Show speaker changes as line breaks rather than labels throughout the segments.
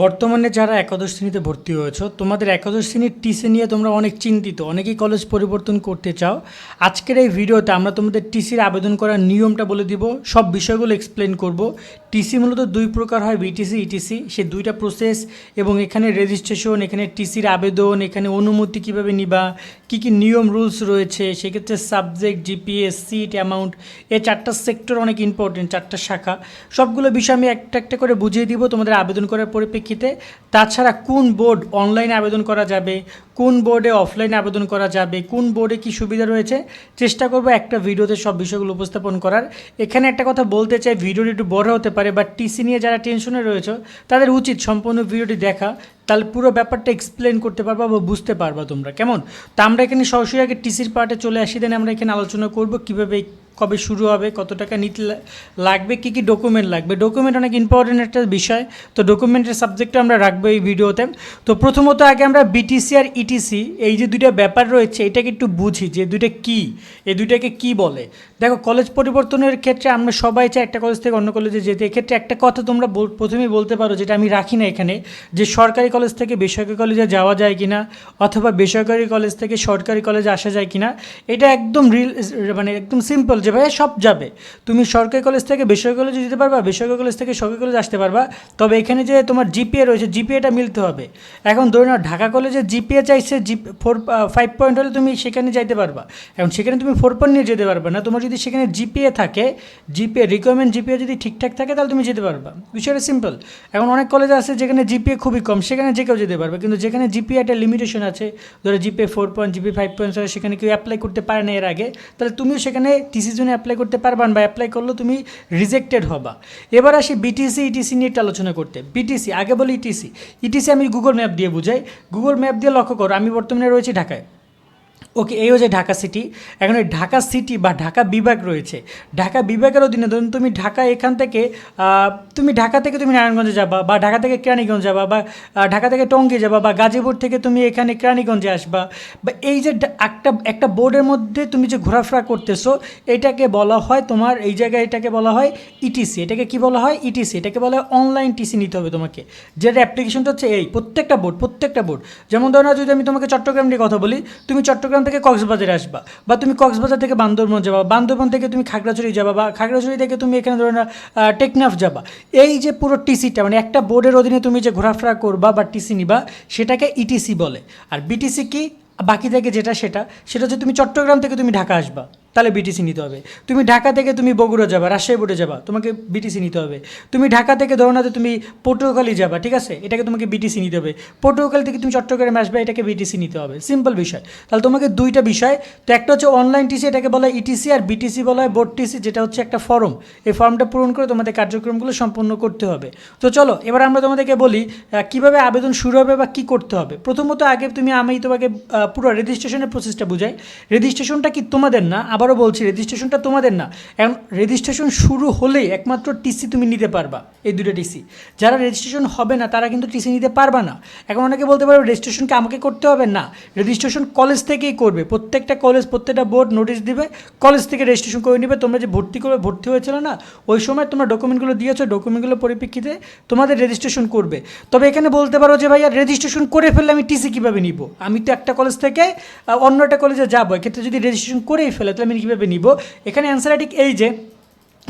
বর্তমানে যারা একাদশ শ্রেণীতে ভর্তি হয়েছো, তোমাদের একাদশ শ্রেণির টিসি নিয়ে তোমরা অনেক চিন্তিত, অনেকেই কলেজ পরিবর্তন করতে চাও। আজকের এই ভিডিওতে আমরা তোমাদের টিসির আবেদন করার নিয়মটা বলে দিব, সব বিষয়গুলো এক্সপ্লেন করব। টিসি মূলত দুই প্রকার হয় বিটিসি ইটিসি সে দুইটা প্রসেস এবং এখানে রেজিস্ট্রেশন এখানে টিসির আবেদন, এখানে অনুমতি কীভাবে নিবা, কী কী নিয়ম রুলস রয়েছে, সেক্ষেত্রে সাবজেক্ট জিপিএস সিট অ্যামাউন্ট এই চারটা সেক্টর অনেক ইম্পর্টেন্ট চারটা শাখা। সবগুলো বিষয় আমি একটা একটা করে বুঝিয়ে দিব, তোমাদের আবেদন করার পরিপ্রেক্ষিতে তাছাড়া কোন বোর্ড অনলাইনে আবেদন করা যাবে, কোন বোর্ডে অফলাইনে আবেদন করা যাবে, কোন বোর্ডে কি সুবিধা রয়েছে, চেষ্টা করব একটা ভিডিওতে সব বিষয়গুলো উপস্থাপন করার। এখানে একটা কথা বলতে চাই, ভিডিওটি একটু বড় হতে পারে বা টিসি নিয়ে যারা টেনশনে রয়েছে, তাদের উচিত সম্পূর্ণ ভিডিওটি দেখা। তাহলে পুরো ব্যাপারটা এক্সপ্লেন করতে পারবা বা বুঝতে পারবা তোমরা। কেমন? তা আমরা এখানে সরাসরি আগে টিসির পার্টে চলে আসি দেন আমরা এখানে আলোচনা করব কীভাবে কবে শুরু হবে, কত টাকা নিতে লাগবে, কী কী ডকুমেন্ট লাগবে। ডকুমেন্ট অনেক ইম্পর্টেন্ট একটা বিষয়, তো ডকুমেন্টের সাবজেক্টটা আমরা রাখব এই ভিডিওতে তো প্রথমত আগে আমরা বিটিসি আর ইটিসি এই যে দুইটা ব্যাপার রয়েছে, এটাকে একটু বুঝি যে দুইটা কী, এই দুইটাকে কী বলে। দেখো কলেজ পরিবর্তনের ক্ষেত্রে আমরা সবাই চাই একটা কলেজ থেকে অন্য কলেজে যেতে। এক্ষেত্রে একটা কথা তোমরা প্রথমেই বলতে পারো, যেটা আমি রাখি না এখানে, যে সরকারি কলেজ থেকে বেসরকারি কলেজে যাওয়া যায় কিনা, অথবা বেসরকারি কলেজ থেকে সরকারি কলেজে আসা যায় কিনা, এটা একদম রিল মানে একদম সিম্পল যে ভাই সব যাবে। তুমি সরকারি কলেজ থেকে বেসরকারি কলেজে যেতে পারবা, বেসরকারি কলেজ থেকে সরকারি কলেজে আসতে পারবা, তবে এখানে যে তোমার জিপিএ রয়েছে জিপিএটা মিলতে হবে। এখন ধরে নাও, ঢাকা কলেজে জিপিএ চাইছে জি ফোর ফাইভ পয়েন্ট হলে তুমি সেখানে যাইতে পারবা। এখন সেখানে তুমি ফোর পয়েন্ট নিয়ে যেতে পারবে না, তোমার যদি সেখানে জিপিএ থাকে জিপিএ রিকোয়ারমেন্ট জিপিএ যদি ঠিকঠাক থাকে, তাহলে তুমি যেতে পারবা। বিষয়টা সিম্পল এখন অনেক কলেজ আছে যেখানে জিপিএ খুবই কম, সেখানে যে কেউ যেতে পারবে। কিন্তু যেখানে জিপিএ একটা লিমিটেশন আছে, ধরো GPA four point GP five point সেখানে কেউ অ্যাপ্লাই করতে পারে না এর আগে, তাহলে তুমিও সেখানে টিসির জন্য অ্যাপ্লাই করতে পারবা বা অ্যাপ্লাই করলেও তুমি রিজেক্টেড হবা। এবার আসি বিটিসি ইটিসি নিয়ে একটু আলোচনা করতে। বিটিসি আগে বলি ইটিসি ইটিসি আমি গুগল ম্যাপ দিয়ে বুঝাই। গুগল ম্যাপ দিয়ে লক্ষ্য করো, আমি বর্তমানে রয়েছি ঢাকায়। ওকে, এই হচ্ছে ঢাকা সিটি। এখন ঢাকা সিটি বা ঢাকা বিভাগ রয়েছে। ঢাকা বিভাগের অধীনে ধরুন তুমি ঢাকা এখান থেকে তুমি ঢাকা থেকে তুমি নারায়ণগঞ্জে যাবা বা ঢাকা থেকে কেরানীগঞ্জ যাবা বা ঢাকা থেকে টঙ্গী যাবা বা গাজীপুর থেকে তুমি এখানে কেরানীগঞ্জে আসবা। বা এই যে একটা একটা বোর্ডের মধ্যে তুমি যে ঘোরাফেরা করতেছো, এটাকে বলা হয় তোমার, এই জায়গায় এটাকে বলা হয় ইটিসি এটাকে কি বলা হয়? ইটিসি এটাকে বলা হয় অনলাইন টিসি নিতে হবে তোমাকে। যেটা অ্যাপ্লিকেশনটা হচ্ছে এই, প্রত্যেকটা বোর্ড প্রত্যেকটা বোর্ড। যেমন ধরো যদি আমি তোমাকে চট্টগ্রাম নিয়ে কথা বলি, তুমি চট্টগ্রাম থেকে কক্সবাজারে আসবা, বা তুমি কক্সবাজার থেকে বান্দরবন যাবা, বান্দরবন থেকে তুমি খাগড়াছড়ি যাবা, বা খাগড়াছড়ি থেকে তুমি এখানে ধরো না টেকনাফ যাবা। এই যে পুরো টিসিটা মানে একটা বোর্ডের অধীনে তুমি যে ঘোরাফেরা করবা বা টিসি নিবা, সেটাকে ইটিসি বলে। আর বিটিসি কি? বাকি থেকে যেটা সেটা সেটা হচ্ছে তুমি চট্টগ্রাম থেকে তুমি ঢাকা আসবা। তাহলে বিটিসি নিতে হবে। তুমি ঢাকা থেকে তুমি বগুড়া যাবা, রাজশাহী বোর্ডে যাবা, তোমাকে বিটিসি নিতে হবে। তুমি ঢাকা থেকে ধরো না তুমি পটুয়াখালী যাবা, ঠিক আছে? এটাকে তোমাকে বিটিসি নিতে হবে। পটুয়াখালী থেকে তুমি চট্টগ্রামে আসবে, এটাকে বিটিসি নিতে হবে। সিম্পল বিষয়। তাহলে তোমাকে দুইটা বিষয়। তো একটা হচ্ছে অনলাইন টিসি এটাকে বলা হয় ইটিসি আর বিটিসি বলা হয় বোর্ড টিসি যেটা হচ্ছে একটা ফর্ম এই ফর্মটা পূরণ করে তোমাদের কার্যক্রমগুলো সম্পন্ন করতে হবে। তো চলো, এবার আমরা তোমাদেরকে বলি কীভাবে আবেদন শুরু হবে বা কি করতে হবে। প্রথমত আগে তুমি আমি তোমাকে পুরো রেজিস্ট্রেশনের প্রসেসটা বুঝাই। রেজিস্ট্রেশনটা কি তোমাদের না আবারও বলছি রেজিস্ট্রেশনটা তোমাদের না। এখন রেজিস্ট্রেশন শুরু হলেই একমাত্র টিসি তুমি নিতে পারবা, এই দুটো টিসি যারা রেজিস্ট্রেশন হবে না, তারা কিন্তু টিসি নিতে পারবা না। এখন অনেকে বলতে পারবে রেজিস্ট্রেশনকে আমাকে করতে হবে? না রেজিস্ট্রেশন কলেজ থেকেই করবে। প্রত্যেকটা কলেজ প্রত্যেকটা বোর্ড নোটিশ দিবে কলেজ থেকে রেজিস্ট্রেশন করে নেবে। তোমরা যে ভর্তি করবে, ভর্তি হয়েছিল না, ওই সময় তোমরা ডকুমেন্টগুলো দিয়েছ ডকুমেন্টগুলো পরিপ্রেক্ষিতে তোমাদের রেজিস্ট্রেশন করবে। তবে এখানে বলতে পারো যে ভাইয়া রেজিস্ট্রেশন করে ফেললে আমি টিসি কীভাবে নিব? আমি তো একটা কলেজ থেকে অন্য একটা কলেজে যাব। এক্ষেত্রে যদি রেজিস্ট্রেশন করেই ফেলে, তাহলে আমি কীভাবে নিব? এখানে অ্যান্সারটা ঠিক এই যে,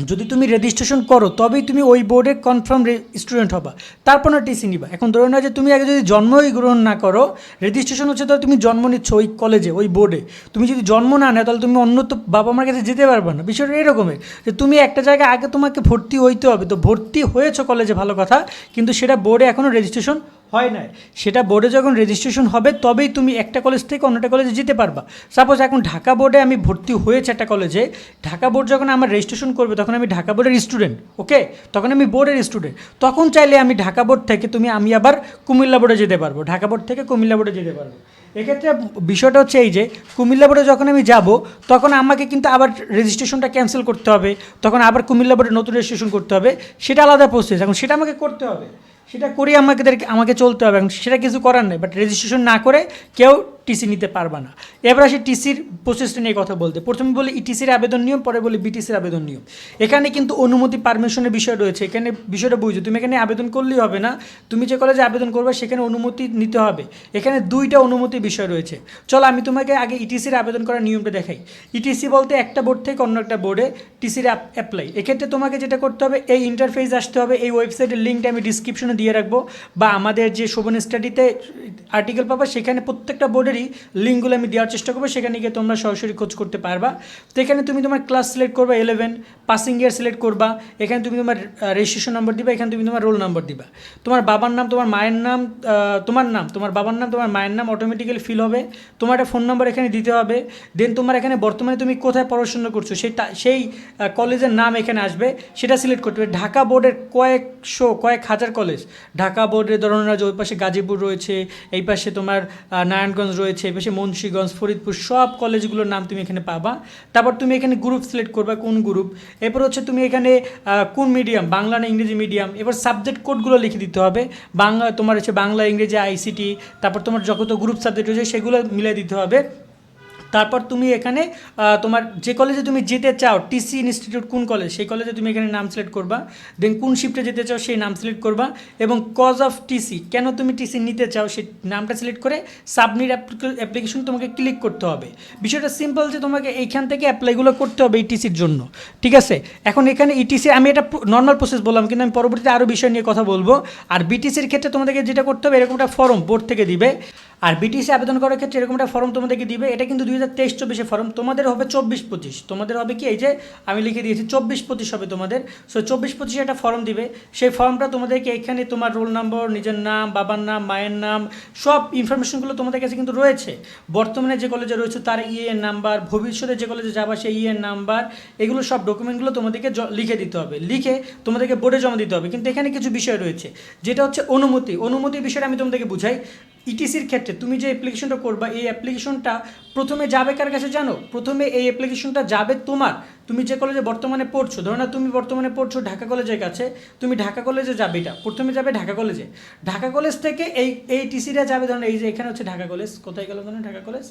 যদি তুমি রেজিস্ট্রেশন করো, তবেই তুমি ওই বোর্ডে কনফার্ম স্টুডেন্ট হবা। তারপর না টিসি নিবা। এখন ধরো না যে তুমি আগে যদি জন্মই গ্রহণ না করো রেজিস্ট্রেশন হচ্ছে ধরো তুমি জন্ম নিচ্ছ ওই কলেজে ওই বোর্ডে তুমি যদি জন্ম না নেয়, তাহলে তুমি অন্য তো বাবা মার কাছে যেতে পারবে না। বিষয়টা এরকমের যে তুমি একটা জায়গায় আগে তোমাকে ভর্তি হইতে হবে। তো ভর্তি হয়েছো কলেজে ভালো কথা। কিন্তু সেটা বোর্ডে এখনও রেজিস্ট্রেশন হয় নাই। সেটা বোর্ডে যখন রেজিস্ট্রেশন হবে, তবেই তুমি একটা কলেজ থেকে অন্যটা কলেজে যেতে পারবা। সাপোজ এখন ঢাকা বোর্ডে আমি ভর্তি হয়েছে একটা কলেজে ঢাকা বোর্ড যখন আমার রেজিস্ট্রেশন করবে, তখন আমি ঢাকা বোর্ডের স্টুডেন্ট ওকে তখন আমি বোর্ডের স্টুডেন্ট তখন চাইলে আমি ঢাকা বোর্ড থেকে তুমি, আমি আবার কুমিল্লা বোর্ডে যেতে পারব। ঢাকা বোর্ড থেকে কুমিল্লা বোর্ডে যেতে পারব। এক্ষেত্রে বিষয়টা হচ্ছে এই যে, কুমিল্লা বোর্ডে যখন আমি যাব, তখন আমাকে কিন্তু আবার রেজিস্ট্রেশনটা ক্যান্সেল করতে হবে। তখন আবার কুমিল্লা বোর্ডে নতুন রেজিস্ট্রেশন করতে হবে। সেটা আলাদা প্রসেস এখন সেটা আমাকে করতে হবে। সেটা করে আমাকে আমাকে চলতে হবে এখন সেটা কিছু করার নেই। বাট রেজিস্ট্রেশন না করে কেউ টিসি নিতে পারবা না। এবার আসি টিসির প্রসেসটা নিয়ে কথা বলতে। প্রথমে বলি ইটিসির আবেদন নিয়ম, পরে বলি বিটিসির আবেদন নিয়ম। এখানে কিন্তু অনুমতি পারমিশনের বিষয় রয়েছে। এখানে বিষয়টা বুঝো, তুমি এখানে আবেদন করলেই হবে না। তুমি যে কলেজে আবেদন করবে, সেখানে অনুমতি নিতে হবে। এখানে দুইটা অনুমতি বিষয় রয়েছে। চলো আমি তোমাকে আগে ইটিসির আবেদন করার নিয়মটা দেখাই। ইটিসি বলতে একটা বোর্ড থেকে অন্য একটা বোর্ডে টিসির অ্যাপ্লাই এক্ষেত্রে তোমাকে যেটা করতে হবে, এই ইন্টারফেস আসতে হবে। এই ওয়েবসাইটের লিঙ্কটা আমি ডিসক্রিপশনে দিয়ে রাখব। বা আমাদের যে শোভন স্টাডিতে আর্টিকেল পাবা, সেখানে প্রত্যেকটা বোর্ডেরই লিঙ্কগুলো আমি দেওয়ার চেষ্টা করব, সেখানে গিয়ে তোমরা সরাসরি খোঁজ করতে পারবা। তো এখানে তুমি তোমার ক্লাস সিলেক্ট করবা ইলেভেন পাসিং ইয়ার সিলেক্ট করবা, এখানে তুমি তোমার রেজিস্ট্রেশন নম্বর দিবা, এখানে তুমি তোমার রোল নাম্বার দিবা। তোমার বাবার নাম, তোমার মায়ের নাম তোমার নাম, তোমার বাবার নাম, তোমার মায়ের নাম অটোমেটিক্যালি ফিল হবে। তোমার একটা ফোন নাম্বার এখানে দিতে হবে। দেন তোমার এখানে বর্তমানে তুমি কোথায় পড়াশোনা করছ সেই সেই কলেজের নাম এখানে আসবে, সেটা সিলেক্ট করতে হবে। ঢাকা বোর্ডের কয়েকশো, কয়েক হাজার কলেজ ঢাকা বোর্ডের ধরনের ওই পাশে গাজীপুর রয়েছে, এই পাশে তোমার নারায়ণগঞ্জ রয়েছে এই এপাশে মুন্সীগঞ্জ, ফরিদপুর, সব কলেজগুলোর নাম তুমি এখানে পাবা। তারপর তুমি এখানে গ্রুপ সিলেক্ট করবা, কোন গ্রুপ এরপর হচ্ছে তুমি এখানে কোন মিডিয়াম বাংলা না ইংরেজি মিডিয়াম এবার সাবজেক্ট কোডগুলো লিখে দিতে হবে। বাংলা, তোমার হচ্ছে বাংলা, ইংরেজি, আইসিটি, তারপর তোমার যত গ্রুপ সাবজেক্ট রয়েছে সেগুলো মিলে দিতে হবে। তারপর তুমি এখানে তোমার যে কলেজে তুমি যেতে চাও টিসি ইনস্টিটিউট কোন কলেজ সেই কলেজে তুমি এখানে নাম সিলেক্ট করবা। দেন কোন শিফটে যেতে চাও, সেই নাম সিলেক্ট করবা। এবং কজ অফ টিসি কেন তুমি টিসি নিতে চাও, সেই নামটা সিলেক্ট করে সাবমিট অ্যাপ্লিকেশন তোমাকে ক্লিক করতে হবে। বিষয়টা সিম্পল যে তোমাকে এইখান থেকে অ্যাপ্লাইগুলো করতে হবে এই টিসির জন্য। ঠিক আছে? এখন এখানে ইটিসি আমি এটা নর্মাল প্রসেস বললাম, কিন্তু আমি পরবর্তীতে আরও বিষয় নিয়ে কথা বলব। আর বিটিসির ক্ষেত্রে তোমাদেরকে যেটা করতে হবে, এরকম একটা ফর্ম বোর্ড থেকে দিবে। আর বিটিসি আবেদন করার ক্ষেত্রে এরকম একটা ফর্ম তোমাদেরকে দিবে, এটা কিন্তু দুই হাজার তেইশ চব্বিশে ফর্ম তোমাদের হবে চব্বিশ পঁচিশ। তোমাদের হবে কি, এই যে আমি লিখে দিয়েছি চব্বিশ পঁচিশ হবে তোমাদের। সো চব্বিশ পঁচিশে একটা ফর্ম দিবে। সেই ফর্মটা তোমাদেরকে এখানে তোমার রোল নম্বর নিজের নাম, বাবার নাম, মায়ের নাম, সব ইনফরমেশনগুলো তোমাদের কাছে কিন্তু রয়েছে। বর্তমানে যে কলেজে রয়েছে তার ইএন নাম্বার ভবিষ্যতে যে কলেজে যাবা সেই ইএন নাম্বার এগুলো সব ডকুমেন্টগুলো তোমাদেরকে লিখে দিতে হবে। লিখে তোমাদেরকে বোর্ডে জমা দিতে হবে। কিন্তু এখানে কিছু বিষয় রয়েছে। যেটা হচ্ছে অনুমতি। অনুমতির বিষয়টা আমি তোমাদেরকে বুঝাই। ইটিসির ক্ষেত্রে তুমি যে অ্যাপ্লিকেশনটা করবা, এই অ্যাপ্লিকেশনটা প্রথমে যাবে কার কাছে জানো? প্রথমে এই অ্যাপ্লিকেশনটা যাবে তোমার। তুমি যে কলেজে বর্তমানে পড়ছো, ধরো না তুমি বর্তমানে পড়ছো ঢাকা কলেজের কাছে, তুমি ঢাকা কলেজে যাবে এটা, প্রথমে যাবে ঢাকা কলেজে ঢাকা কলেজ থেকে এই এই টিসিটা যাবে, ধরো এই যে এখানে হচ্ছে ঢাকা কলেজ কোথায় গেল ধরো ঢাকা কলেজ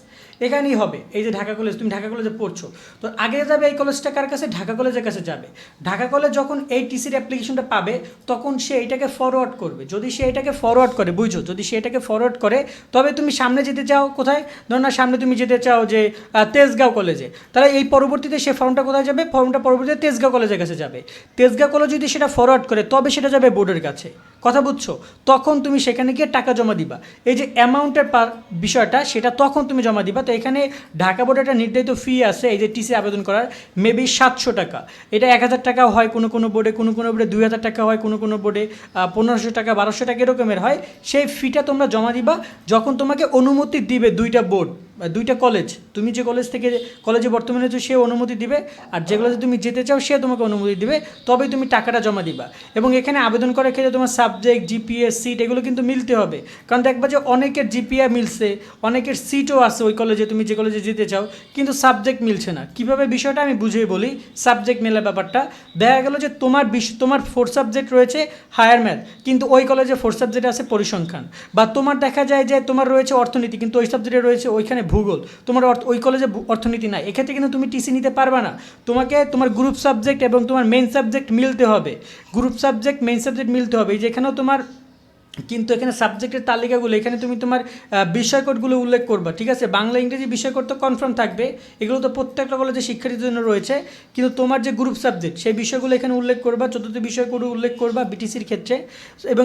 এখানেই হবে, এই যে ঢাকা কলেজ তুমি ঢাকা কলেজে পড়ছো। তো আগে যাবে এই কলেজটা কার কাছে? ঢাকা কলেজের কাছে যাবে। ঢাকা কলেজ যখন এই টিসির অ্যাপ্লিকেশনটা পাবে, তখন সে এটাকে ফরওয়ার্ড করবে। যদি সে এটাকে ফরওয়ার্ড করে, বুঝছ? যদি সে এটাকে ফরওয়ার্ড করে, তবে তুমি সামনে যেতে চাও কোথায়? ধরো না সামনে তুমি যেতে চাও যে তেজগাঁও কলেজে তাহলে এই পরবর্তীতে সে ফর্মটা কোথায় যাবে ফর্মটা পরবর্তীতে তেজগাঁও কলেজের কাছে যাবে। তেজগাঁও কলেজ যদি সেটা ফরওয়ার্ড করে, তবে সেটা যাবে বোর্ডের কাছে। কথা বুঝছ? তখন তুমি সেখানে গিয়ে টাকা জমা দিবা। এই যে অ্যামাউন্টের পার বিষয়টা, সেটা তখন তুমি জমা দিবা। তো এখানে ঢাকা বোর্ডে একটা নির্ধারিত ফি আছে, এই যে টিসি আবেদন করার মেবি সাতশো টাকা। এটা এক হাজার টাকা হয় কোনো কোনো বোর্ডে কোনো কোনো বোর্ডে দুই হাজার টাকা হয়, কোনো কোনো বোর্ডে পনেরোশো টাকা, বারোশো টাকা এরকমের হয়। সেই ফিটা তোমরা জমা দিবা, যখন তোমাকে অনুমতি দিবে দুইটা বোর্ড দুইটা কলেজ তুমি যে কলেজ থেকে কলেজে বর্তমানে আছো সে অনুমতি দিবে। আর যে কলেজে তুমি যেতে চাও সে তোমাকে অনুমতি দিবে। তবে তুমি টাকাটা জমা দিবা। এবং এখানে আবেদন করার ক্ষেত্রে তোমার সাবজেক্ট জিপিএস সিট এগুলো কিন্তু মিলতে হবে। কারণ দেখবা যে অনেকের জিপিএ মিলছে, অনেকের সিটও আছে ওই কলেজে তুমি যে কলেজে যেতে চাও, কিন্তু সাবজেক্ট মিলছে না। কীভাবে বিষয়টা আমি বুঝিয়ে বলি? সাবজেক্ট মেলা ব্যাপারটা। দেখা গেল যে তোমার বিষ- তোমার ফোর সাবজেক্ট রয়েছে হায়ার ম্যাথ কিন্তু ওই কলেজে ফোর সাবজেক্ট আছে পরিসংখ্যান। বা তোমার দেখা যায় যে তোমার রয়েছে অর্থনীতি, কিন্তু ওই সাবজেক্টে রয়েছে ওইখানে ভূগোল। তোমার অর্থ- ওই কলেজে অর্থনীতি নাই। এক্ষেত্রে কিন্তু তুমি টিসি নিতে পারবে না। তোমাকে তোমার গ্রুপ সাবজেক্ট এবং তোমার মেন সাবজেক্ট মিলতে হবে। গ্রুপ সাবজেক্ট মেন সাবজেক্ট মিলতে হবে। যেখানেও তোমার কিন্তু এখানে সাবজেক্টের তালিকাগুলো, এখানে তুমি তোমার বিষয় কোডগুলো উল্লেখ করবা, ঠিক আছে? বাংলা, ইংরেজি বিষয় কোড তো কনফার্ম থাকবে। এগুলো তো প্রত্যেকটা কলেজে শিক্ষার্থীর জন্য রয়েছে। কিন্তু তোমার যে গ্রুপ সাবজেক্ট সেই বিষয়গুলো এখানে উল্লেখ করবা, চতুর্থ বিষয় কোড উল্লেখ করবা বিটিসির ক্ষেত্রে। এবং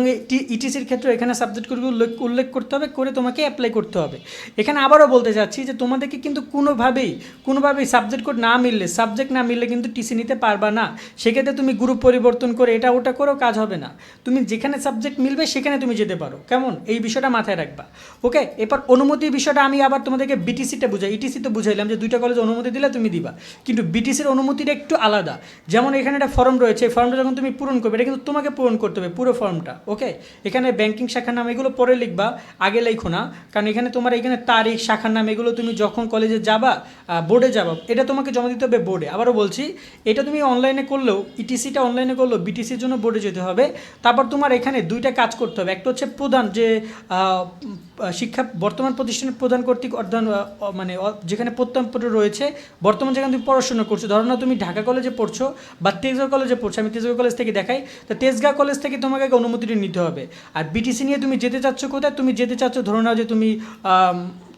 ইটিসির ক্ষেত্রে এখানে সাবজেক্ট কোডগুলো উল্লেখ উল্লেখ করতে হবে, করে তোমাকে অ্যাপ্লাই করতে হবে। এখানে আবারও বলতে চাচ্ছি যে তোমাদেরকে কিন্তু কোনোভাবেই কোনোভাবেই সাবজেক্ট কোড না মিললে সাবজেক্ট না মিললে কিন্তু টিসি নিতে পারবা না। সেক্ষেত্রে তুমি গ্রুপ পরিবর্তন করে এটা ওটা করেও কাজ হবে না। তুমি যেখানে সাবজেক্ট মিলবে, সেখানে তুমি যেতে পারো। কেমন? এই বিষয়টা মাথায় রাখবা। ওকে? এরপর অনুমতির বিষয়টা আমি আবার তোমাদেরকে বিটিসিটা বুঝাই। ইটিসি তো বুঝাইলাম যে দুইটা কলেজ অনুমতি দিলে তুমি দিবা। কিন্তু বিটিসির অনুমতিটা একটু আলাদা। যেমন এখানে একটা ফর্ম রয়েছে, এই ফর্মটা যখন তুমি পূরণ করবে, এটা কিন্তু তোমাকে পূরণ করতে হবে, পুরো ফর্মটা ওকে? এখানে ব্যাংকিং শাখার নাম এগুলো পরে লিখবা, আগে লেখো না। কারণ এখানে তোমার এখানে তারিখ, শাখার নাম এগুলো তুমি যখন কলেজে যাবা বোর্ডে যাবা, এটা তোমাকে জমা দিতে হবে বোর্ডে আবারও বলছি, এটা তুমি অনলাইনে করলেও ইটিসিটা অনলাইনে করলেও বিটিসির জন্য বোর্ডে যেতে হবে। তারপর তোমার এখানে দুইটা কাজ করতে হবে হবে একটা হচ্ছে প্রধান যে শিক্ষা বর্তমান প্রতিষ্ঠানের প্রধান কর্তৃক অধ্যয়ন মানে যেখানে প্রত্যয়নপত্র রয়েছে, বর্তমান যেখানে তুমি পড়াশোনা করছ, ধরো না তুমি ঢাকা কলেজে পড়ছো বা তেজগাঁও কলেজে পড়ছো, আমি তেজগাঁও কলেজ থেকে দেখাই, তো তেজগাঁও কলেজ থেকে তোমাকে অনুমতিটা নিতে হবে। আর বিটিসি নিয়ে তুমি যেতে চাচ্ছ কোথায়? তুমি যেতে চাচ্ছ, ধরো না যে তুমি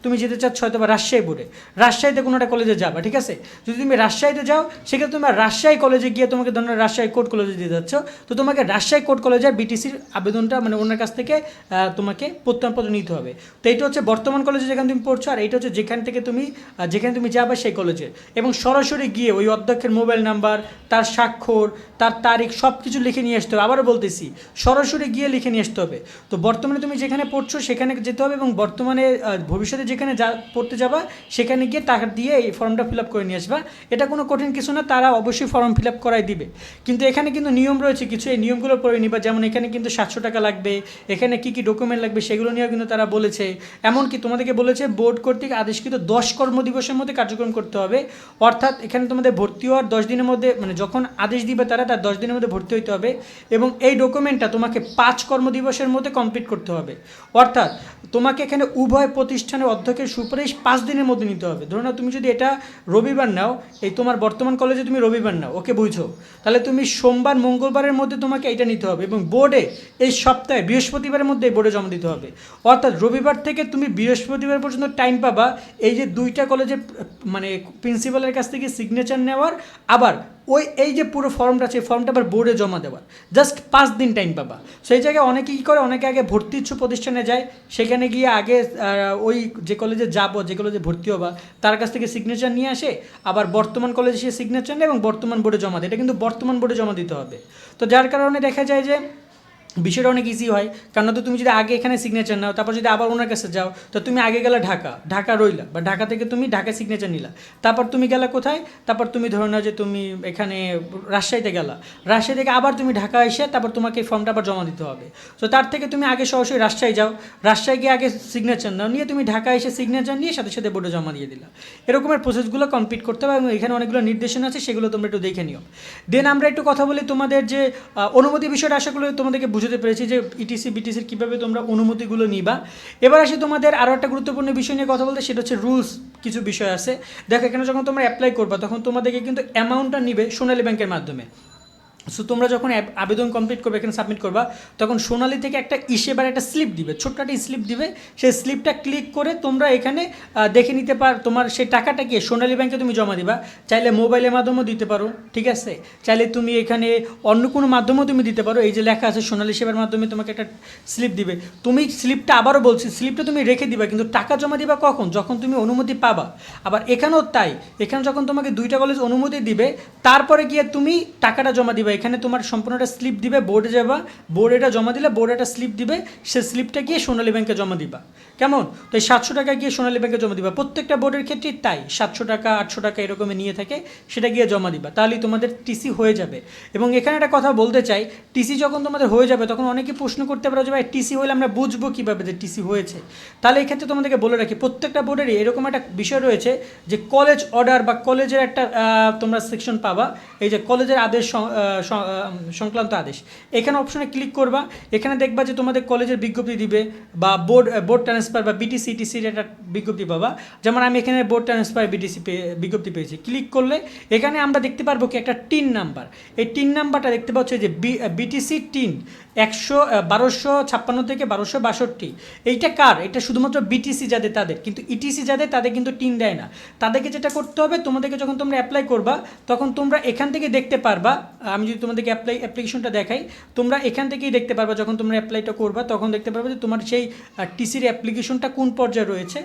তুমি যেতে চাচ্ছ হয়তো বা রাজশাহী বোর্ডে রাজশাহীতে কোনো একটা কলেজে যাবা, ঠিক আছে? যদি তুমি রাজশাহীতে যাও, সেক্ষেত্রে তুমি রাজশাহী কলেজে গিয়ে তোমাকে ধরো রাজশাহী কোর্ট কলেজে দিয়ে যাচ্ছ। তো তোমাকে রাজশাহী কোর্ট কলেজের বিটিসির আবেদনটা মানে ওনার কাছ থেকে তোমাকে প্রত্যয়নপত্র নিতে হবে। তো এইটা হচ্ছে বর্তমান কলেজে যেখানে তুমি পড়ছো আর এইটা হচ্ছে যেখান থেকে তুমি যেখানে তুমি যাবে সেই কলেজে এবং সরাসরি গিয়ে ওই অধ্যক্ষের মোবাইল নাম্বার তার স্বাক্ষর, তার তারিখ সব কিছু লিখে নিয়ে আসতে হবে। আবারও বলতেছি, সরাসরি গিয়ে লিখে নিয়ে আসতে হবে। তো বর্তমানে তুমি যেখানে পড়ছো সেখানে যেতে হবে এবং বর্তমানে ভবিষ্যতে যেখানে যা পড়তে যাবা, সেখানে গিয়ে টাকা দিয়ে এই ফর্মটা ফিল আপ করে নিয়ে আসবা। এটা কোনো কঠিন কিছু না, তারা অবশ্যই ফর্ম ফিল আপ করাই দিবে। কিন্তু এখানে কিন্তু নিয়ম রয়েছে কিছু, এই নিয়মগুলো পড়ে নিবা। যেমন এখানে কিন্তু সাতশো টাকা লাগবে, এখানে কি কি ডকুমেন্ট লাগবে সেগুলো নিয়েও কিন্তু তারা বলেছে। এমনকি তোমাদেরকে বলেছে, বোর্ড কর্তৃক আদেশকৃত দশ কর্মদিবসের মধ্যে কার্যক্রম করতে হবে। অর্থাৎ এখানে তোমাদের ভর্তি হওয়ার দশ দিনের মধ্যে মানে যখন আদেশ দিবে তারা, তার দশ দিনের মধ্যে ভর্তি হইতে হবে। এবং এই ডকুমেন্টটা তোমাকে পাঁচ কর্মদিবসের মধ্যে কমপ্লিট করতে হবে। অর্থাৎ তোমাকে এখানে উভয় প্রতিষ্ঠানের অধ্যক্ষের সুপারিশ পাঁচ দিনের মধ্যে নিতে হবে। ধরো না তুমি যদি এটা রবিবার নাও, এই তোমার বর্তমান কলেজে তুমি রবিবার নাও, ওকে বুঝো? তাহলে তুমি সোমবার, মঙ্গলবারের মধ্যে তোমাকে এটা নিতে হবে এবং বোর্ডে এই সপ্তাহে, বৃহস্পতিবারের মধ্যে এই বোর্ডে জমা দিতে হবে। অর্থাৎ রবিবার থেকে তুমি বৃহস্পতিবার পর্যন্ত টাইম পাবা এই যে দুইটা কলেজে মানে প্রিন্সিপালের কাছ থেকে সিগনেচার নেওয়ার, আবার ওই, এই যে পুরো ফর্মটা আছে ফর্মটা আবার বোর্ডে জমা দেওয়ার। জাস্ট পাঁচ দিন টাইম পাবা। সেই জায়গায় অনেকে কী করে, অনেকে আগে ভর্তি ইচ্ছু প্রতিষ্ঠানে যায়, সেখানে গিয়ে আগে ওই যে কলেজে যাব, যে কলেজে ভর্তি হবা, তার কাছ থেকে সিগনেচার নিয়ে আসে, আবার বর্তমান কলেজে সে সিগনেচার নেয় এবং বর্তমান বোর্ডে জমা দেয়। এটা কিন্তু বর্তমান বোর্ডে জমা দিতে হবে। তো যার কারণে দেখা যায় যে বিষয়টা অনেক ইজি হয়। কারণ তো তুমি যদি আগে এখানে সিগনেচার নাও, তারপর যদি আবার ওনার কাছে যাও, তো তুমি আগে গেলে ঢাকা ঢাকা রইলা, বা ঢাকা থেকে তুমি ঢাকায় সিগনেচার নিলা। তারপর তুমি গেলা কোথায়? তারপর তুমি ধরে নাও যে তুমি এখানে রাজশাহীতে গেলা। রাজশাহী থেকে আবার তুমি ঢাকা এসে তারপর তোমাকে এই ফর্মটা আবার জমা দিতে হবে। তো তার থেকে তুমি আগে সরাসরি রাজশাহী যাও। রাজশাহী গিয়ে আগে সিগনেচার নাও, নিয়ে তুমি ঢাকা এসে সিগনেচার নিয়ে সাথে সাথে বোর্ডে জমা দিয়ে দিলা। এরকমের প্রসেসগুলো কমপ্লিট করতে হবে এবং এখানে অনেকগুলো নির্দেশনা আছে, সেগুলো তোমরা একটু দেখে নিও। দেন আমরা একটু কথা বলি তোমাদের যে অনুমতি বিষয়টা, আশা করি তোমাদেরকে বুঝতে পেরেছি যে ইটিসি বিটিসির কীভাবে তোমরা অনুমতিগুলো নিবা। এবার আসি তোমাদের আরও একটা গুরুত্বপূর্ণ বিষয় নিয়ে কথা বলতে, সেটা হচ্ছে রুলস কিছু বিষয় আছে। দেখো, এখানে যখন তোমরা অ্যাপ্লাই করবা, তখন তোমাদেরকে কিন্তু অ্যামাউন্টটা নিবে সোনালী ব্যাংকের মাধ্যমে। সো তোমরা যখন আবেদন কমপ্লিট করবে, এখানে সাবমিট করবা, তখন সোনালি থেকে একটা ইসেবার একটা স্লিপ দিবে, ছোট্ট একটা স্লিপ দিবে। সেই স্লিপটা ক্লিক করে তোমরা এখানে দেখে নিতে পার, তোমার সেই টাকাটা গিয়ে সোনালী ব্যাংকে তুমি জমা দিবা। চাইলে মোবাইলের মাধ্যমেও দিতে পারো, ঠিক আছে? চাইলে তুমি এখানে অন্য কোনো মাধ্যমেও তুমি দিতে পারো। এই যে লেখা আছে, সোনালী সেবার মাধ্যমে তোমাকে একটা স্লিপ দিবে। তুমি স্লিপটা আবারও বলছি স্লিপটা তুমি রেখে দিবা, কিন্তু টাকা জমা দিবা কখন? যখন তুমি অনুমতি পাবা। আবার এখানেও তাই, এখানে যখন তোমাকে দুইটা কলেজ অনুমতি দিবে, তারপরে গিয়ে তুমি টাকাটা জমা দিবে এখানে তোমার সম্পূর্ণ একটা স্লিপ দিবে বোর্ডে যাবা বোর্ডে এটা জমা দিলে বোর্ডে একটা স্লিপ দিবে, সে স্লিপটা গিয়ে সোনালী ব্যাংকে জমা দিবা। কেমন? তো এই সাতশো টাকা গিয়ে সোনালী ব্যাংকে জমা দিবা। প্রত্যেকটা বোর্ডের ক্ষেত্রে তাই, সাতশো টাকা, আটশো টাকা এরকমই নিয়ে থাকে, সেটা গিয়ে জমা দিবা। তাহলেই তোমাদের টিসি হয়ে যাবে। এবং এখানে একটা কথা বলতে চাই টিসি যখন তোমাদের হয়ে যাবে, তখন অনেকে প্রশ্ন করতে পারো যে, ভাই টিসি হলে আমরা বুঝব কীভাবে যে টিসি হয়েছে? তাহলে এই ক্ষেত্রে তোমাদেরকে বলে রাখি, প্রত্যেকটা বোর্ডেরই এরকম একটা বিষয় রয়েছে যে কলেজ অর্ডার বা কলেজের একটা তোমরা সেকশন পাবা। এই যে কলেজের আদেশ সংক্রান্ত আদেশ। এখানে অপশনে ক্লিক করবা। এখানে দেখবা যে তোমাদের কলেজের বিজ্ঞপ্তি দিবে বা বোর্ড বোর্ড ট্রান্সফার বা বিটিসি টিসির একটা বিজ্ঞপ্তি পাবা। যেমন আমি এখানে বোর্ড ট্রান্সফার বিটিসি বিজ্ঞপ্তি পেয়েছি। ক্লিক করলে এখানে আমরা দেখতে পারব কি একটা টিন নাম্বার এই টিন নাম্বারটা দেখতে পাচ্ছ যে বিটিসি টিন একশো বারোশো ছাপ্পান্ন থেকে বারোশো বাষট্টি। এইটা কার? এটা শুধুমাত্র বিটিসি যাদের, তাদের। কিন্তু ইটিসি যাদের, তাদের কিন্তু টিন দেয় না। তাদেরকে যেটা করতে হবে, তোমাদেরকে যখন তোমরা অ্যাপ্লাই করবা, তখন তোমরা এখান থেকে দেখতে পারবা আমি যদি তোমাদেরকে অ্যাপ্লাই অ্যাপ্লিকেশনটা দেখাই, তোমরা এখান থেকেই দেখতে পারবা যখন তোমরা অ্যাপ্লাইটা করবা, তখন দেখতে পারবা যে তোমার সেই টিসির অ্যাপ্লিকেশনটা কোন পর্যায়ে রয়েছে।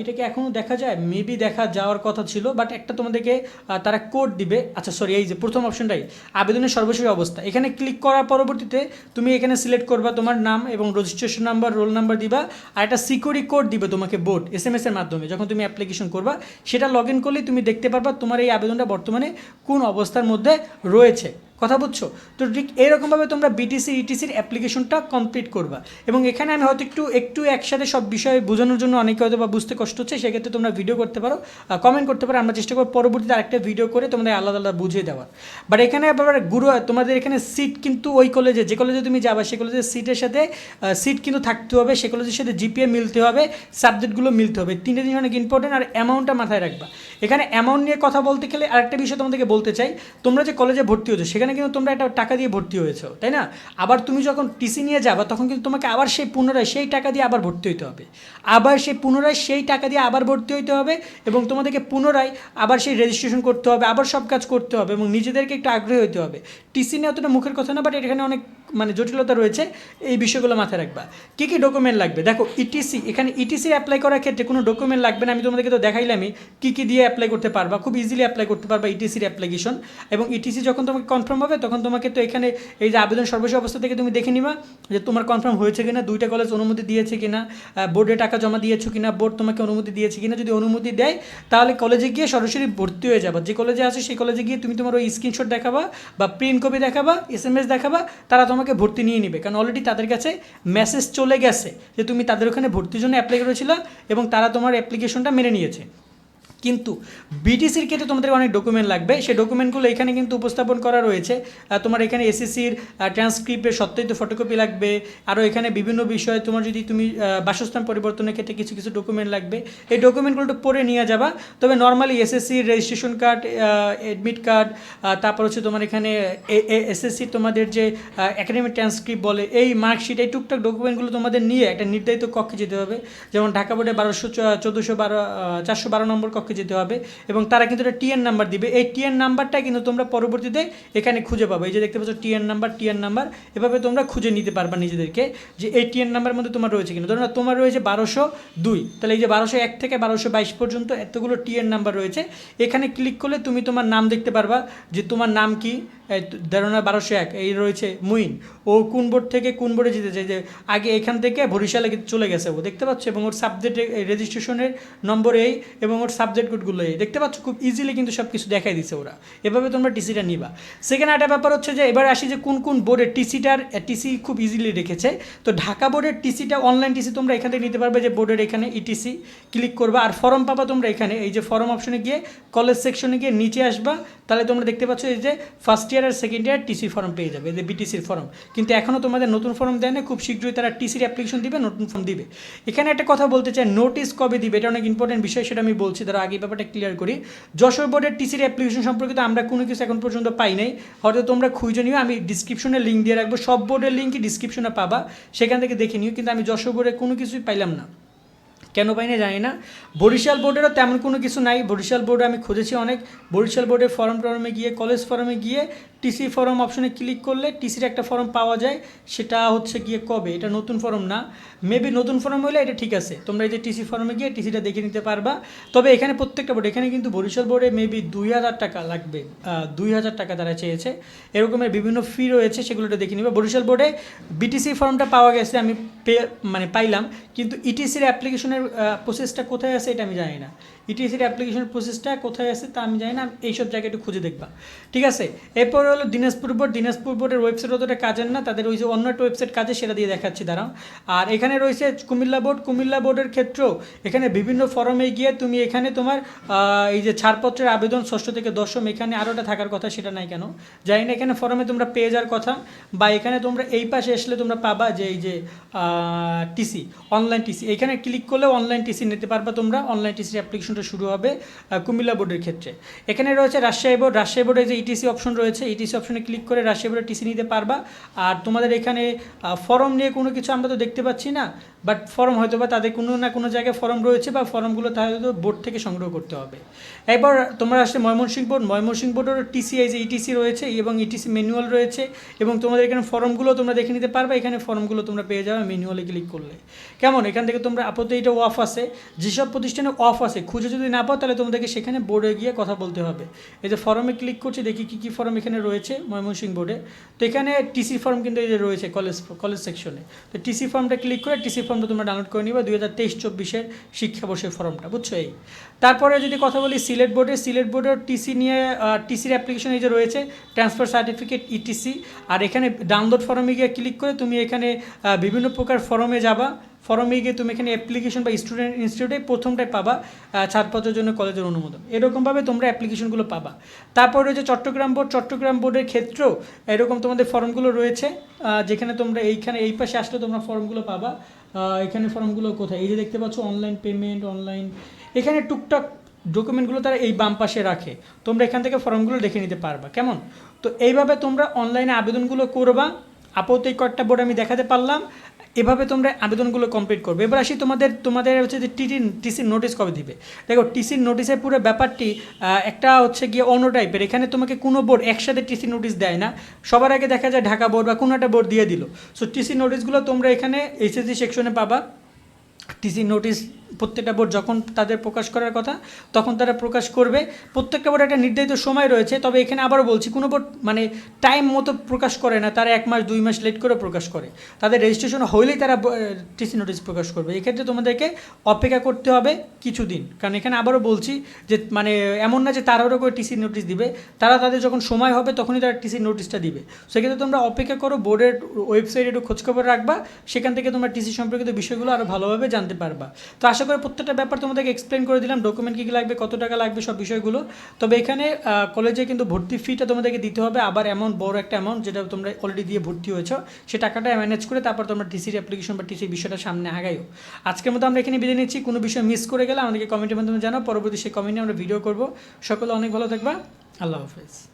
এটাকে এখনও দেখা যায়? মেবি দেখা যাওয়ার কথা ছিল বাট একটা তোমাদেরকে তারা কোড দিবে। আচ্ছা সরি এই যে প্রথম অপশনটাই আবেদনের সর্বশেষ অবস্থা। এখানে ক্লিক করার পরবর্তীতে তুমি এখানে সিলেক্ট করবা তোমার নাম এবং রেজিস্ট্রেশন নাম্বার রোল নাম্বার দিবা, আর একটা সিকিউরি কোড দিবে তোমাকে বোর্ড এস এম এস এর মাধ্যমে। যখন তুমি অ্যাপ্লিকেশন করবা, সেটা লগ ইন করলেই তুমি দেখতে পারবা তোমার এই আবেদনটা বর্তমানে কোন অবস্থার মধ্যে রয়েছে। কথা বুঝছ? তো ঠিক এরকমভাবে তোমরা বিটিসি ইটিসির অ্যাপ্লিকেশনটা কমপ্লিট করবা। এবং এখানে আমি হয়তো একটু একটু একসাথে সব বিষয়ে বোঝানোর জন্য অনেকে হয়তো বা বুঝতে কষ্ট হচ্ছে, সেক্ষেত্রে তোমরা ভিডিও করতে পারো কমেন্ট করতে পারো। আমরা চেষ্টা করব পরবর্তীতে আরেকটা ভিডিও করে তোমাদের আলাদা আলাদা বুঝিয়ে দেওয়ার। বাট এখানে আবার গুরু, তোমাদের এখানে সিট কিন্তু ওই কলেজে যে কলেজে তুমি যাবা, সে কলেজের সিটের সাথে সিট কিন্তু থাকতে হবে, সে কলেজের সাথে জিপিএ মিলতে হবে সাবজেক্টগুলো মিলতে হবে। তিনটে জিনিস অনেক ইম্পর্টেন্ট আর অ্যামাউন্টটা মাথায় রাখবা। এখানে অ্যামাউন্ট নিয়ে কথা বলতে গেলে আরেকটা বিষয় তোমাদেরকে বলতে চাই। তোমরা যে কলেজে ভর্তি হয়েছো, সেখানে কিন্তু তোমরা একটা টাকা দিয়ে ভর্তি হয়েছো, তাই না? আবার তুমি যখন টিসি নিয়ে যাবা, তখন কিন্তু তোমাকে আবার সেই পুনরায় সেই টাকা দিয়ে আবার ভর্তি হইতে হবে। আবার সেই পুনরায় সেই টাকা দিয়ে আবার ভর্তি হইতে হবে এবং তোমাদেরকে পুনরায় আবার সেই রেজিস্ট্রেশন করতে হবে, আবার সব কাজ করতে হবে এবং নিজেদেরকে একটু আগ্রহী হতে হবে। টিসি নিয়ে অতটা মুখের কথা না বাট এখানে অনেক মানে জটিলতা রয়েছে, এই বিষয়গুলো মাথায় রাখবা। কী কী ডকুমেন্ট লাগবে? দেখো ইটিসি এখানে ইটিসি অ্যাপ্লাই করার ক্ষেত্রে কোনো ডকুমেন্ট লাগবে না, আমি তোমাদেরকে তো দেখাইলামই কী কী দিয়ে অ্যাপ্লাই করতে পারবা, খুব ইজিলি অ্যাপ্লাই করতে পারবা ইটিসির অ্যাপ্লিকেশন এবং ইটিসি যখন তোমাকে কনফার্ম হবে, তখন তোমাকে তো এখানে এই যে আবেদন সর্বশেষ অবস্থা থেকে তুমি দেখে নিবা যে তোমার কনফার্ম হয়েছে কিনা, দুইটা কলেজ অনুমতি দিয়েছে কিনা বোর্ডে টাকা জমা দিয়েছ কিনা বোর্ড তোমাকে অনুমতি দিয়েছে কিনা, যদি অনুমতি দেয়, তাহলে কলেজে গিয়ে সরাসরি ভর্তি হয়ে যাবা। যে কলেজে আছে, সেই কলেজে গিয়ে তুমি তোমার ওই স্ক্রিনশট দেখাবা বা প্রিন্ট কপি দেখাবা এস এম এস দেখাবা, তারা তোমাকে ভর্তি নিয়ে নিবে। কারণ অলরেডি তাদের কাছে মেসেজ চলে গেছে যে তুমি তাদের ওখানে ভর্তির জন্য অ্যাপ্লাই করেছিলে এবং তারা তোমার অ্যাপ্লিকেশনটা মেনে নিয়েছে। কিন্তু বিটিসির ক্ষেত্রে তোমাদের অনেক ডকুমেন্ট লাগবে। সেই ডকুমেন্টগুলো এখানে কিন্তু উপস্থাপন করা রয়েছে। তোমার এখানে এসএসসির ট্রান্সক্রিপ্টের সত্যায়িত ফটোকপি লাগবে। আরও এখানে বিভিন্ন বিষয়ে তোমার যদি তুমি বাসস্থান পরিবর্তনের ক্ষেত্রে কিছু কিছু ডকুমেন্ট লাগবে। এই ডকুমেন্টগুলো একটু পরে নিয়ে যাবা। তবে নর্মালি এসএসসির রেজিস্ট্রেশন কার্ড অ্যাডমিট কার্ড তারপর হচ্ছে তোমার এখানে এসএসসি তোমাদের যে একাডেমিক ট্রান্সক্রিপ্ট বলে, এই মার্কশিট এই টুকটাক ডকুমেন্টগুলো তোমাদের নিয়ে একটা নির্ধারিত কক্ষে যেতে হবে। যেমন ঢাকা বোর্ডে বারোশো চোদ্দোশো বারো চারশো বারো নম্বর কক্ষে যেতে হবে এবং তারা কিন্তু একটা টিএন নাম্বার দিবে। এই টিএন নাম্বারটা কিন্তু তোমরা পরবর্তীতে এখানে খুঁজে পাবে। এই যে দেখতে পাচ্ছ টিএন নাম্বার টিএন নাম্বার এভাবে তোমরা খুঁজে নিতে পারবা নিজেদেরকে যে এই টিএন নাম্বারের মধ্যে তোমার রয়েছে কিনা। ধরো না, তোমার রয়েছে বারোশো দুই। তাহলে এই যে বারোশো এক থেকে বারোশো বাইশ পর্যন্ত এতগুলো টিএন নাম্বার রয়েছে। এখানে ক্লিক করলে তুমি তোমার নাম দেখতে পারবা যে তোমার নাম কি? ধরো না, বারোশো এক। এই রয়েছে মুইন। ও কোন বোর্ড থেকে কোন বোর্ডে যেতে চাই যে আগে এখান থেকে বরিশালে চলে গেছে ও। দেখতে পাচ্ছ? এবং ওর সাবজেক্ট রেজিস্ট্রেশনের নম্বর এই এবং ওর সাবজেক্ট কোডগুলো এই দেখতে পাচ্ছ খুব ইজিলি কিন্তু সব কিছু দেখাই দিছে ওরা। এভাবে তোমরা টিসিটা নিবা। সেকেন্ড একটা ব্যাপার হচ্ছে যে, এবার আসি যে কোন কোন বোর্ডের টিসিটার টিসি খুব ইজিলি রেখেছে। তো ঢাকা বোর্ডের টিসিটা অনলাইন টিসি তোমরা এখান থেকে নিতে পারবে যে বোর্ডের এখানে ইটিসি ক্লিক করবা। আর ফর্ম পাবা তোমরা এখানে। এই যে ফর্ম অপশনে গিয়ে কলেজ সেকশনে গিয়ে নিচে আসবা। তাহলে তোমরা দেখতে পাচ্ছ এই যে ফার্স্ট ইয়ার আর সেকেন্ড ইয়ার টিসি ফর্ম পেয়ে যাবে। এই যে বিটিসির ফর্ম কিন্তু এখনও তোমাদের নতুন ফর্ম দেয় না। খুব শীঘ্রই তারা টিসির অ্যাপ্লিকেশন দিবে, নতুন ফর্ম দিবে। এখানে একটা কথা বলতে চাই। নোটিস কবে দিবে? এটা অনেক ইম্পর্টেন্ট বিষয়, সেটা আমি বলছি। তারা আগে এই ব্যাপারটা ক্লিয়ার করি। যশোর বোর্ডের টিসির অ্যাপ্লিকেশন সম্পর্কিত আমরা কোনো কিছু এখন পর্যন্ত পাই নাই। হয়তো তোমরা খুঁজে নিও, আমি ডিসক্রিপশনে লিঙ্ক দিয়ে রাখব। সব বোর্ডের লিঙ্কই ডিসক্রিপশনে পাবা। সেখান থেকে দেখে নিও, কিন্তু আমি যশোর বোর্ডে কোনো কিছুই পাইলাম না। কেন পাই না জানি না। বরিশাল বোর্ডেরও তেমন কোনো কিছু নাই। বরিশাল বোর্ডে আমি খুঁজেছি অনেক। বরিশাল বোর্ডের ফর্ম টর্মে গিয়ে কলেজ ফর্মে গিয়ে টিসি ফর্ম অপশনে ক্লিক করলে টিসির একটা ফর্ম পাওয়া যায়, সেটা হচ্ছে গিয়ে কবে? এটা নতুন ফর্ম না। মেবি নতুন ফর্ম হলে এটা ঠিক আছে। তোমরা এই যে টিসি ফর্মে গিয়ে টিসিটা দেখে নিতে পারবা। তবে এখানে প্রত্যেকটা বোর্ড এখানে কিন্তু বরিশাল বোর্ডে মেবি দুই হাজার টাকা লাগবে। দুই হাজার টাকা তারা চেয়েছে। এরকমের বিভিন্ন ফি রয়েছে, সেগুলোটা দেখে নিবে। বরিশাল বোর্ডে বিটিসি ফর্মটা পাওয়া গেছে, আমি পে মানে পাইলাম। কিন্তু ইটিসির অ্যাপ্লিকেশনের প্রসেসটা কোথায় আছে এটা আমি জানি না। ইটিসির অ্যাপ্লিকেশন প্রসেসটা কোথায় আছে তা আমি জানি না এইসব জায়গায় একটু খুঁজে দেখবা। ঠিক আছে? এরপর হলো দিনাজপুর বোর্ড। দিনাজপুর বোর্ডের ওয়েবসাইট অতটা কাজের না, তাদের ওই যে অন্য একটা ওয়েবসাইট কাজে সেটা দিয়ে দেখাচ্ছি, দাঁড়াও। আর এখানে রয়েছে কুমিল্লা বোর্ড। কুমিল্লা বোর্ডের ক্ষেত্রেও এখানে বিভিন্ন ফরমে গিয়ে তুমি এখানে তোমার এই যে ছাড়পত্রের আবেদন ষষ্ঠ থেকে দশম, এখানে আরোটা থাকার কথা সেটা নাই কেন? জানি না এখানে ফরমে তোমরা পেয়ে যাওয়ার কথা, বা এখানে তোমরা এই পাশে আসলে তোমরা পাবা যে এই যে টিসি অনলাইন টিসি এখানে ক্লিক করলে অনলাইন টিসি নিতে পারবা তোমরা। অনলাইন টিসির অ্যাপ্লিকেশনটা শুরু হবে কুমিল্লা বোর্ডের ক্ষেত্রে। এখানে রয়েছে রাজশাহী বোর্ড। রাজশাহী বোর্ডে যে ইটিসি অপশন রয়েছে ইটিসি অপশনে ক্লিক করে রাজশাহী বোর্ডের টিসি নিতে পারবা। আর তোমাদের এখানে ফর্ম নিয়ে কোনো কিছু আমরা তো দেখতে পাচ্ছি না বাট ফর্ম হয়তো বা তাদের কোনো না কোনো জায়গায় ফর্ম রয়েছে বা ফর্মগুলো তাহলে বোর্ড থেকে সংগ্রহ করতে হবে। এবার তোমরা আসলে ময়মনসিংহ বোর্ড। ময়মনসিংহ বোর্ডের টিসি এই যে ইটিসি রয়েছে এবং ইটিসি ম্যানুয়াল রয়েছে এবং তোমাদের এখানে ফর্মগুলো তোমরা দেখে নিতে পারবে। এখানে ফর্মগুলো তোমরা পেয়ে যাবে ম্যানুয়ালে ক্লিক করলে। কেমন? এখান থেকে তোমরা আপাতত এটা অফ আছে। যেসব প্রতিষ্ঠানে অফ আছে, খুঁজে খুঁজে যদি না পাও, তাহলে তোমাদেরকে সেখানে বোর্ডে গিয়ে কথা বলতে হবে। এই যে ফর্মে ক্লিক করছি, দেখি কী কী ফর্ম এখানে রয়েছে, ময়মনসিংহ বোর্ডে তো এখানে টিসি ফর্ম কিন্তু এই যে রয়েছে কলেজ কলেজ সেকশনে তো টিসি ফর্মটা ক্লিক করে টিসি ফর্মটা তোমরা ডাউনলোড করে নিবে, দুই হাজার তেইশ চব্বিশের শিক্ষাবর্ষের ফর্মটা বুঝছ এই? তারপরে যদি কথা বলি সিলেট বোর্ডে সিলেট বোর্ডের টিসি নিয়ে টিসির অ্যাপ্লিকেশন এই যে রয়েছে ট্রান্সফার সার্টিফিকেট ইটিসি আর এখানে ডাউনলোড ফর্মে গিয়ে ক্লিক করে তুমি এখানে বিভিন্ন প্রকার ফর্মে যাবা। ফর্মে গিয়ে তুমি এখানে অ্যাপ্লিকেশন বা স্টুডেন্ট ইনস্টিটিউটে প্রথমটাই পাবা ছাড়পত্রের জন্য কলেজের অনুমোদন। এরকমভাবে তোমরা অ্যাপ্লিকেশনগুলো পাবা। তারপর রয়েছে চট্টগ্রাম বোর্ড চট্টগ্রাম বোর্ডের ক্ষেত্রেও এরকম তোমাদের ফর্মগুলো রয়েছে যেখানে তোমরা এইখানে, এই পাশে আসলে তোমরা ফর্মগুলো পাবা। এখানে ফর্মগুলো কোথায়? এই যে দেখতে পাচ্ছ অনলাইন পেমেন্ট অনলাইন এখানে টুকটাক ডকুমেন্টগুলো তারা এই বাম পাশে রাখে। তোমরা এখান থেকে ফর্মগুলো দেখে নিতে পারবা। কেমন? তো এইভাবে তোমরা অনলাইনে আবেদনগুলো করবা। আপাতত এই কয়েকটা বোর্ড আমি দেখাতে পারলাম। এভাবে তোমরা আবেদনগুলো কমপ্লিট করবে। এবার আসি তোমাদের তোমাদের হচ্ছে যে টিটি টিসির নোটিস কবে দিবে? দেখো টিসির নোটিসের পুরো ব্যাপারটি একটা হচ্ছে গিয়ে অন্য টাইপের এখানে তোমাকে কোনো বোর্ড একসাথে টিসি নোটিশ দেয় না। সবার আগে দেখা যায় ঢাকা বোর্ড বা কোনো একটা বোর্ড দিয়ে দিল। সো টিসি নোটিসগুলো তোমরা এখানে এসএসসি সেকশনে পাবা। টিসি নোটিশ প্রত্যেকটা বোর্ড যখন তাদের প্রকাশ করার কথা, তখন তারা প্রকাশ করবে। প্রত্যেকটা বোর্ড একটা নির্ধারিত সময় রয়েছে, তবে এখানে আবারও বলছি, কোনো বোর্ড মানে টাইম মতো প্রকাশ করে না, তারা এক মাস, দুই মাস লেট করে প্রকাশ করে। তাদের রেজিস্ট্রেশন হইলেই তারা টিসি নোটিশ প্রকাশ করবে। এক্ষেত্রে তোমাদেরকে অপেক্ষা করতে হবে কিছুদিন। কারণ এখানে আবারও বলছি যে মানে এমন না যে তাড়াহুড়ো করে টিসি নোটিশ দিবে, তারা তাদের যখন সময় হবে, তখনই তারা টিসি নোটিশটা দিবে। সেক্ষেত্রে তোমরা অপেক্ষা করো, বোর্ডের ওয়েবসাইটে একটু খোঁজখবর রাখবা, সেখান থেকে তোমরা টিসি সম্পর্কিত বিষয়গুলো আরও ভালোভাবে জানতে পারবা। তো আশা করি প্রত্যেকটা ব্যাপার তোমাদেরকে এক্সপ্লেন করে দিলাম ডকুমেন্ট কী কী লাগবে, কত টাকা লাগবে, সব বিষয়গুলো। তবে এখানে কলেজে কিন্তু ভর্তি ফিটা তোমাদেরকে দিতে হবে, আবার এমন বড় একটা অ্যামাউন্ট যেটা তোমরা অলরেডি দিয়ে ভর্তি হয়েছো, সে টাকাটা ম্যানেজ করে তারপর তোমরা টিসির অ্যাপ্লিকেশন বা টিসির বিষয়টা সামনে আগাইও। আজকের মতো আমরা এখানে বিদায় নিচ্ছি, কোনো বিষয় মিস করে গেলে আমাদেরকে কমেন্টের মাধ্যমে জানাও, পরবর্তী সেই কমেন্টে আমরা ভিডিও করব। সকলে অনেক ভালো থাকবা, আল্লাহ হাফেজ।